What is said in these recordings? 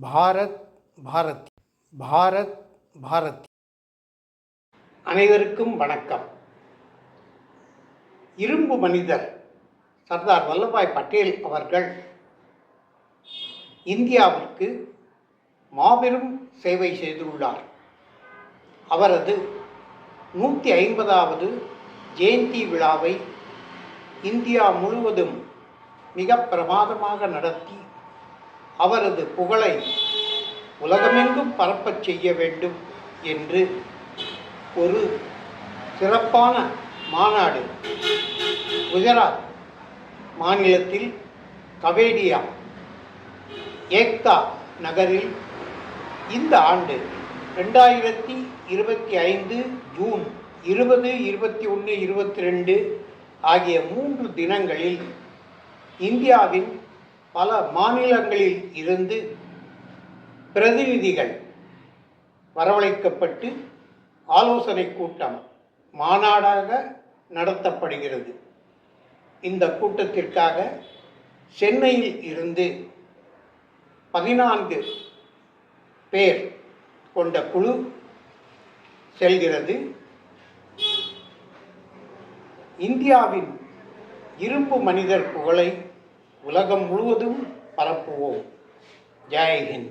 பாரத் பாரத் பாரத் பாரத். அனைவருக்கும் வணக்கம். இரும்பு மனிதர் சர்தார் வல்லபாய் பட்டேல் அவர்கள் இந்தியாவிற்கு மாபெரும் சேவை செய்துள்ளார். அவரது நூற்றி ஐம்பதாவது ஜெயந்தி விழாவை இந்தியா முழுவதும் மிக பிரமாதமாக நடத்தி அவரது புகழை உலகமெங்கும் பரப்பச் செய்ய வேண்டும் என்று ஒரு சிறப்பான மாநாடு குஜராத் மாநிலத்தில் கவேடியா ஏக்தா நகரில் இந்த ஆண்டு ரெண்டாயிரத்தி இருபத்தி ஐந்து ஜூன் இருபது இருபத்தி ஒன்று இருபத்தி ரெண்டு ஆகிய மூன்று தினங்களில் இந்தியாவின் பல மாநிலங்களில் இருந்து பிரதிநிதிகள் வரவழைக்கப்பட்டு ஆலோசனை கூட்டம் மாநாடாக நடத்தப்படுகிறது. இந்த கூட்டத்திற்காக சென்னையில் இருந்து பதினான்கு பேர் கொண்ட குழு செல்கிறது. இந்தியாவின் இரும்பு மனிதர் புகழை உலகம் முழுவதும் பரப்புவோம். ஜெயஹிந்த்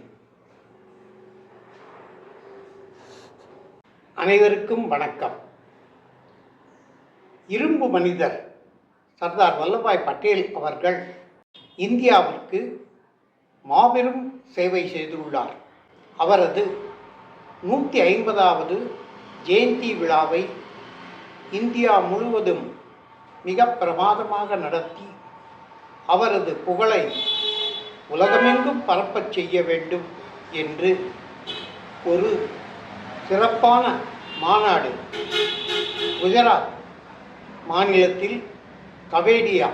அனைவருக்கும் வணக்கம். இரும்பு மனிதர் சர்தார் வல்லபாய் பட்டேல் அவர்கள் இந்தியாவிற்கு மாபெரும் சேவை செய்துள்ளார். அவரது நூற்றி ஐம்பதாவது ஜெயந்தி விழாவை இந்தியா முழுவதும் மிக பிரமாதமாக நடத்தி அவரது புகழை உலகமெங்கும் பரப்பச் செய்ய வேண்டும் என்று ஒரு சிறப்பான மாநாடு குஜராத் மாநிலத்தில் கவேடியா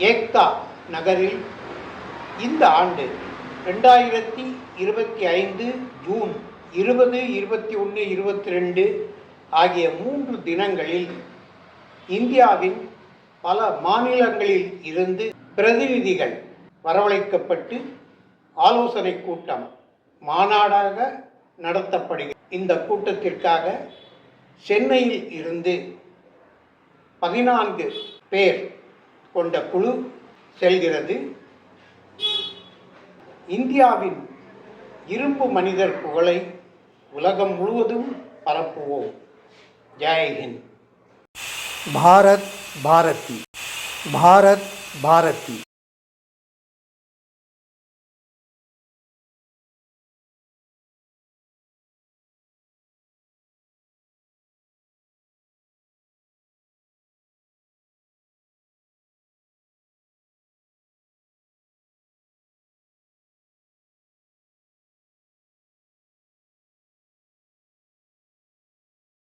ஏக்தா நகரில் இந்த ஆண்டு ரெண்டாயிரத்தி இருபத்தி ஐந்து ஜூன் இருபது இருபத்தி ஒன்று இருபத்தி ரெண்டு ஆகிய மூன்று தினங்களில் இந்தியாவின் பல மாநிலங்களில் இருந்து பிரதிநிதிகள் வரவழைக்கப்பட்டு ஆலோசனை கூட்டம் மாநாடாக நடத்தப்படுகிறது. இந்த கூட்டத்திற்காக சென்னையில் இருந்து பதினான்கு பேர் கொண்ட குழு செல்கிறது. இந்தியாவின் இரும்பு மனிதர் புகழை உலகம் முழுவதும் பரப்புவோம். ஜெயஹிந்த் பாரத் பாரதி. பாரத் பாரதி